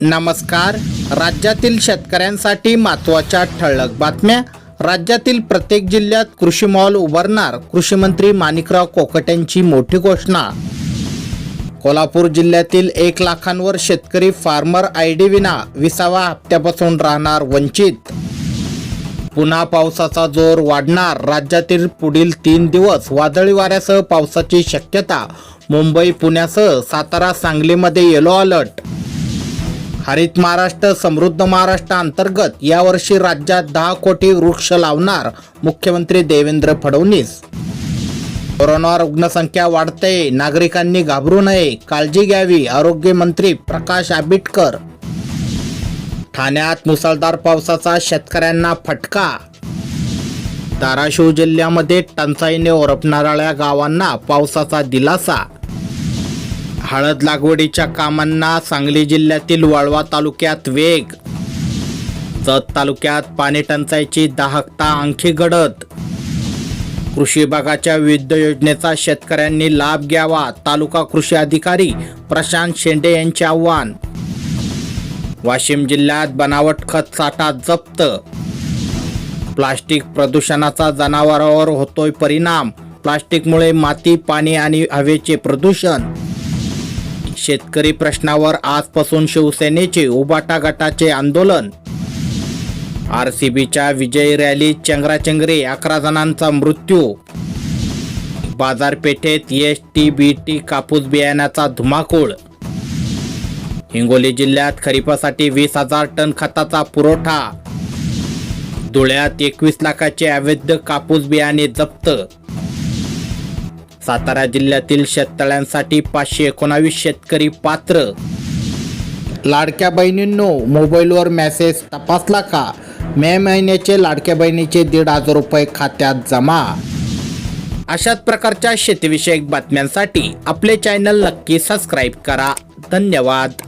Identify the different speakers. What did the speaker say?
Speaker 1: नमस्कार. राज्यातील शेतकऱ्यांसाठी महत्त्वाच्या ठळक बातम्या. राज्यातील प्रत्येक जिल्ह्यात कृषी मॉल उभारणार कृषी मंत्री माणिकराव कोकट्यांची मोठी घोषणा. कोल्हापूर जिल्ह्यातील एक लाखांवर शेतकरी फार्मर आय डी विना विसावा हप्त्यापासून राहणार वंचित. पुन्हा पावसाचा जोर वाढणार. राज्यातील पुढील तीन दिवस वादळी वाऱ्यासह पावसाची शक्यता. मुंबई पुण्यासह सातारा सांगलीमध्ये येलो अलर्ट हरित महाराष्ट्र समृद्ध महाराष्ट्र अंतर्गत यावर्षी राज्यात दहा कोटी वृक्ष लावणार मुख्यमंत्री देवेंद्र फडणवीस. कोरोना रुग्णसंख्या वाढते नागरिकांनी घाबरू नये काळजी घ्यावी आरोग्यमंत्री प्रकाश आंबेडकर. ठाण्यात मुसळधार पावसाचा शेतकऱ्यांना फटका. धाराशिव जिल्ह्यामध्ये टंचाईने ओरपणाऱ्या गावांना पावसाचा दिलासा हळद लागवडीच्या कामांना सांगली जिल्ह्यातील वाळवा तालुक्यात वेग. जत तालुक्यात पाणी टंचाईची दाहकता आणखी गडद. कृषी विभागाच्या विविध योजनेचा शेतकऱ्यांनी लाभ घ्यावा तालुका कृषी अधिकारी प्रशांत शेंडे यांचे आव्हान. वाशिम जिल्ह्यात बनावट खत साठा जप्त. प्लास्टिक प्रदूषणाचा जनावरांवर होतोय परिणाम. प्लास्टिकमुळे माती पाणी आणि हवेचे प्रदूषण. शेतकरी प्रश्नावर आजपासून शिवसेनेचे उबाटा गटाचे आंदोलन. आर सी बीच्या विजयी रॅलीत चंगराचंगरी अकरा जणांचा मृत्यू. बाजारपेठेत एस टी बी टी कापूस बियाण्याचा धुमाकूळ. हिंगोली जिल्ह्यात खरीपासाठी वीस हजार टन खताचा पुरवठा. धुळ्यात एकवीस लाखाचे अवैध कापूस बियाणे जप्त. सातारा जिल्ह्यातील शेततळ्यांसाठी पाचशे एकोणावीस शेतकरी पात्र. लाडक्या बहिणींनो मोबाईलवर मेसेज तपासला का? मे महिन्याचे लाडक्या बहिणीचे दीड हजार रुपये खात्यात जमा. अशाच प्रकारच्या शेतीविषयक बातम्यांसाठी आपले चॅनल नक्की सबस्क्राईब करा. धन्यवाद.